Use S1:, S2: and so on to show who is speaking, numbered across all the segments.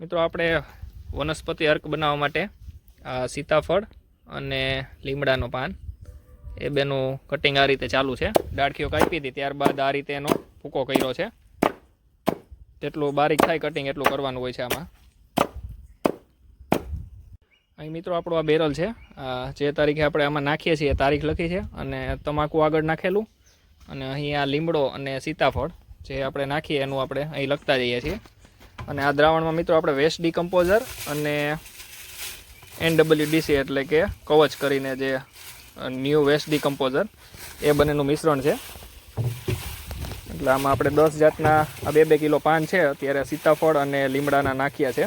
S1: મિત્રો, આપણે વનસ્પતિ અર્ક બનાવવા માટે સીતાફળ અને લીમડાનો પાન. એ બેનું કટિંગ આ રીતે ચાલુ છે. ડાળખીઓ કાપી હતી, ત્યારબાદ આ રીતે એનો ભૂકો કર્યો છે. જેટલું બારીક થાય કટિંગ એટલું કરવાનું હોય છે આમાં. અહીં મિત્રો, આપણો આ બેરલ છે. જે તારીખે આપણે આમાં નાખીએ છીએ તારીખ લખી છે. અને તમાકુ આગળ નાખેલું. અને અહીં આ લીમડો અને સીતાફળ જે આપણે નાખીએ, એનું આપણે અહીં લખતા જઈએ છીએ. અને આ દ્રાવણમાં મિત્રો આપણે વેસ્ટ ડિકમ્પોઝર અને એનડબલ્યુડીસી એટલે કે કવચ કરીને જે ન્યૂ વેસ્ટ ડિકમ્પોઝર, એ બંનેનું મિશ્રણ છે. એટલે આમાં આપણે દસ જાતના, આ બે બે કિલો પાન છે, અત્યારે સીતાફળ અને લીમડાના નાખ્યા છે.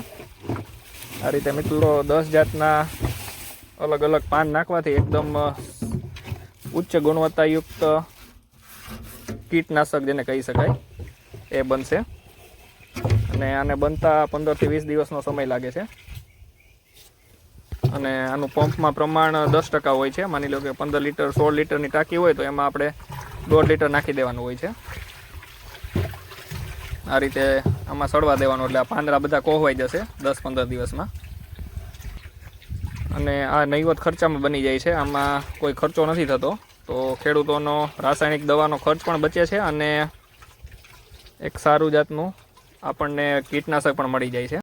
S1: આ રીતે મિત્રો દસ જાતના અલગ અલગ પાન નાખવાથી એકદમ ઉચ્ચ ગુણવત્તાયુક્ત કીટનાશક જેને કહી શકાય, એ બનશે. અને આને બનતા પંદરથી વીસ દિવસનો સમય લાગે છે. અને આનું પંપમાં પ્રમાણ દસ ટકા હોય છે. માની લો કે પંદર લીટર, સોળ લીટરની ટાંકી હોય તો એમાં આપણે દોઢ લીટર નાખી દેવાનું હોય છે. આ રીતે આમાં સડવા દેવાનું એટલે આ પાંદડા બધા કોહવાઈ જશે દસ પંદર દિવસમાં. અને આ નહીવત ખર્ચામાં બની જાય છે. આમાં કોઈ ખર્ચો નથી થતો. તો ખેડૂતોનો રાસાયણિક દવાનો ખર્ચ પણ બચે છે અને એક સારું જાતનું આપણને કીટનાશક પણ મળી જાય છે.